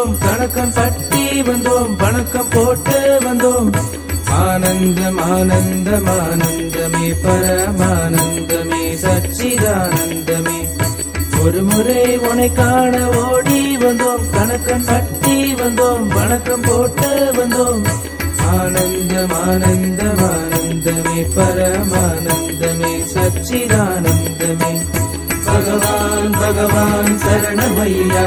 வந்தோம் கணக்கம் பட்டி வந்தோம் வணக்கம் போட்டு வந்தோம். ஆனந்தம் ஆனந்தம் ஆனந்தமே பரமானந்தமே சச்சிதானந்தமே. ஒரு முறை உனை காண ஓடி வந்தோம் கணக்கம் பட்டி வந்தோம் வணக்கம் போட்டு வந்தோம். ஆனந்தம் ஆனந்தம் ஆனந்தமே பரமானந்தமே சச்சிதானந்தமே. பகவான் பகவான் சரணமையா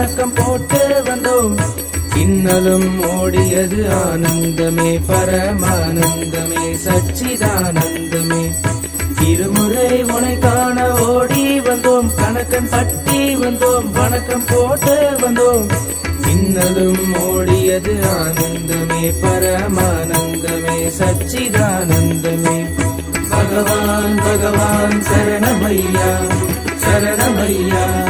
வணக்கம் போட்டு வந்தோம். இன்னலும் ஓடியது ஆனந்தமே பரமானந்தமே சச்சிதானந்தமே. இருமுறை உனை காண ஓடி வந்தோம் கணக்கன் பட்டி வந்தோம் வணக்கம் போட்டு வந்தோம். இன்னலும் ஓடியது ஆனந்தமே பரமானந்தமே சச்சிதானந்தமே. பகவான் பகவான் சரணமையா சரணமையா.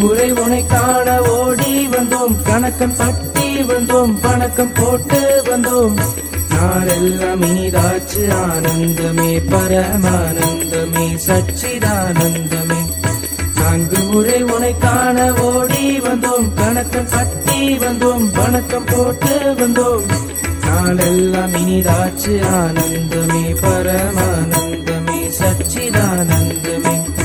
முறை உனை காண ஓடி வந்தோம். கணக்கம் தட்டி வந்தோம். வணக்கம் போட்டு வந்தோம். நாளெல்லாம் இனிதாச்சு. ஆனந்தமே பரமானந்தமே சச்சிதானந்தமே. நான்கு முறை உனை காண ஓடி வந்தோம். கணக்கம் தட்டி வந்தோம். வணக்கம் போட்டு வந்தோம். நாளெல்லாம் இனிதாச்சு. ஆனந்தமே பரமானந்தமே சச்சிதானந்தமே.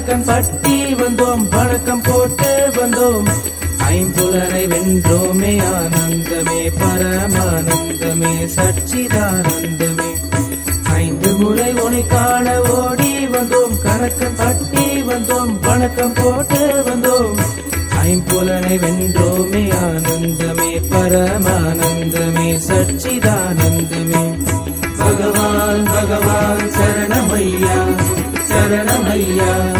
பழக்கம் பட்டி வந்தோம் பழக்கம் போட்டு வந்தோம். ஐம்புலனை வென்றோமே ஆனந்தமே பரமானந்தமே சச்சிதானந்தமே. ஐந்து முறை உனை காண ஓடி வந்தோம் கணக்கம் பட்டி வந்தோம் வணக்கம் போட்டு வந்தோம். ஐம்புலனை வென்றோமே ஆனந்தமே பரமானந்தமே சச்சிதானந்தமே. பகவான் பகவான் சரணமையா சரணமையா.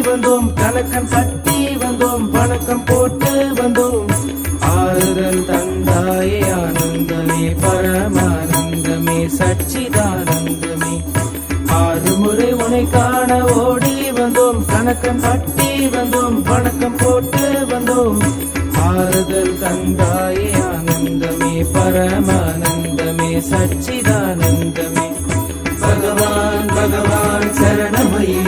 வந்தோம் கணக்கன் பட்டி வந்தோம் வணக்கம் போட்டு வந்தோம். ஆறுதல் தந்தாயே ஆனந்தமே பரமானந்தமே சச்சிதானந்தமே. ஆறு முறை உனை காண ஓடி வந்தோம் கணக்கன் பட்டி வந்தோம் வணக்கம் போட்டு வந்தோம். ஆறுதல் தந்தாயே ஆனந்தமே பரமானந்தமே சச்சிதானந்தமே. பகவான் பகவான் சரணமையே.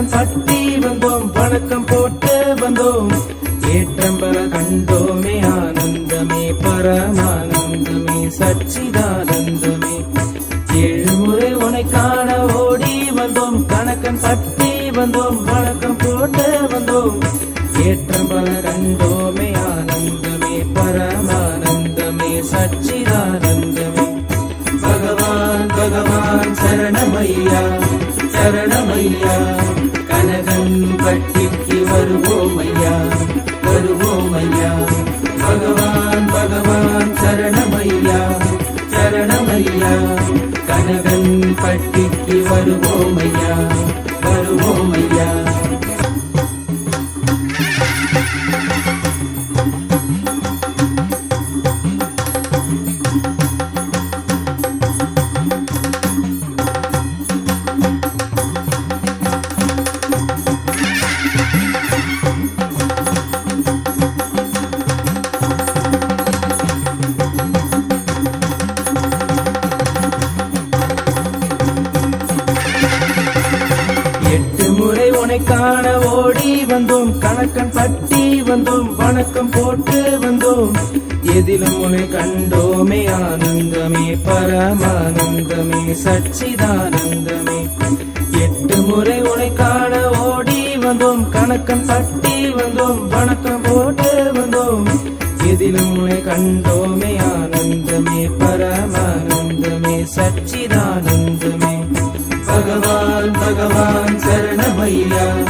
கணக்கன் தட்டி வந்தோம் வணக்கம் போட்டு வந்தோம். ஏற்றம்பல கண்டோமே ஆனந்தமே பரமானந்தமே சச்சிதானந்தமே. ஏழு முறை உனைக்கான ஐயா. கனகன் பட்டிக்கு வருவோமையா வருவோமையா எட்டு வந்தோம் கணக்கன் பட்டி வந்தோம் வணக்கம் போட்டு வந்தோம். எதிலும் உனை கண்டோமே ஆனந்தமே பரமானந்தமே சச்சிதானந்தமே. எட்டு முறை உனை காண ஓடி வந்தோம் கணக்கன் பட்டி வந்தோம் வணக்கம் போட்டு வந்தோம். எதிலும் உனை கண்டோமே ஆனந்தமே பரமானந்தமே சச்சிதானந்தமே. பகவான் பகவான் சரணமையா.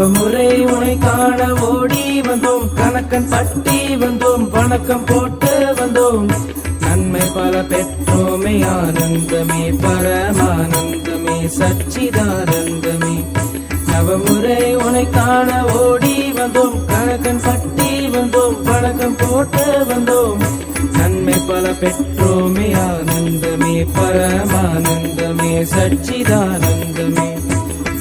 நவமுறை உனை காண ஓடி வந்தோம். கணக்கன் பட்டி வந்தோம். வணக்கம் போட்டு வந்தோம். நன்மை பல பெற்றோமே ஆனந்தமே பரமானந்தமே சச்சிதானந்தமே. நவமுறை உனை காண ஓடி வந்தோம். கணக்கன் பட்டி வந்தோம். வணக்கம் போட்டு வந்தோம். நன்மை பல பெற்றோமே ஆனந்தமே பரமானந்தமே சச்சிதானந்தமே.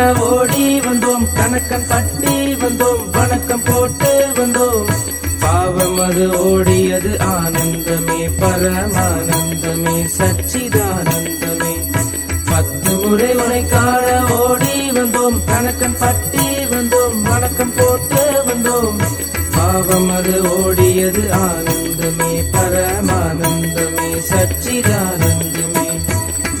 உனை ஓடி வந்தோம் கணக்கம் தட்டி வந்தோம் வணக்கம் போட்டு வந்தோம். பாவம் அது ஓடியது ஆனந்தமே பரமானந்தமே சச்சிதானந்தமே. பத்து முறை உனை காண ஓடி வந்தோம் கணக்கம் பட்டி வந்தோம் வணக்கம் போட்டு வந்தோம். பாவம் அது ஓடியது ஆனந்தமே பரமானந்தமே சச்சிதானந்தமே.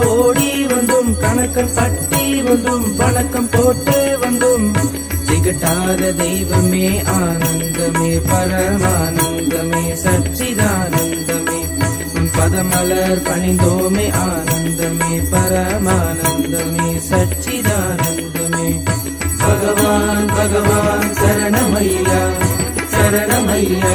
ஓடி வந்தோம் கணக்கம் தட்டி வந்தோம் வணக்கம் போட்டு வந்தோம். திகட்டாத தெய்வமே ஆனந்தமே பரமானந்தமே சச்சிதானந்தமே. பதமலர் பணிந்தோமே ஆனந்தமே பரமானந்தமே சச்சிதானந்தமே. பகவான் பகவான் சரணமையா சரணமையா